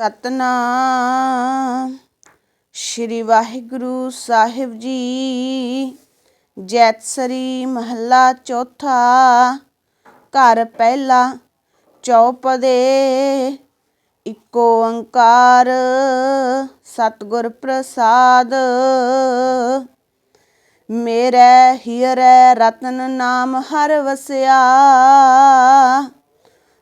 ਸਤਨਾਮ। ਸ਼੍ਰੀ ਵਾਹਿਗੁਰੂ ਸਾਹਿਬ ਜੀ, ਜੈਤਸਰੀ ਮਹੱਲਾ ਚੌਥਾ, ਘਰ ਪਹਿਲਾ ਚੌਪਦੇ। ਇੱਕੋ ਓੰਕਾਰ ਸਤਿਗੁਰ ਪ੍ਰਸਾਦ। ਮੇਰੇ ਹੀਰੇ ਰਤਨ ਨਾਮ ਹਰ ਵਸਿਆ।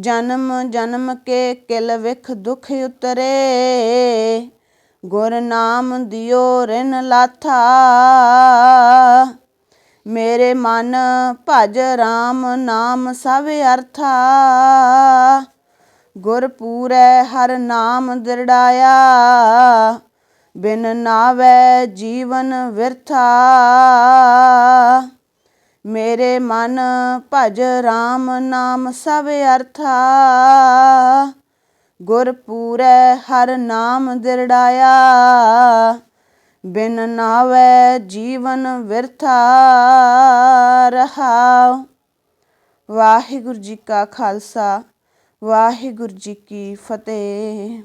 ਜਨਮ ਜਨਮ ਕੇ ਕਿਲ ਵਿਖ ਦੁਖ ਉਤਰੇ। ਗੁਰ ਨਾਮ ਦਿਓ ਰਿਨ ਲਾਥਾ। ਮੇਰੇ ਮਨ ਭਜ RAM ਨਾਮ ਸਭ ਅਰਥਾ। ਗੁਰ ਪੂਰੈ ਹਰ ਨਾਮ ਦਿਰੜਾਇਆ। ਬਿਨ ਨਾਵੇ ਜੀਵਨ ਵਿਰਥਾ। ਮੇਰੇ ਮਨ ਭਜ RAM ਨਾਮ ਸਭ ਅਰਥਾ। ਗੁਰ ਪੂਰੈ ਹਰ ਨਾਮ ਦਿਰੜਾਇਆ। ਬਿਨ ਨਾਵੇ ਜੀਵਨ ਵਿਰਥਾ ਰਹਾਉ ਵਾਹਿਗੁਰੂ ਜੀ ਕਾ ਖਾਲਸਾ, ਵਾਹਿਗੁਰੂ ਜੀ ਕੀ ਫਤਿਹ।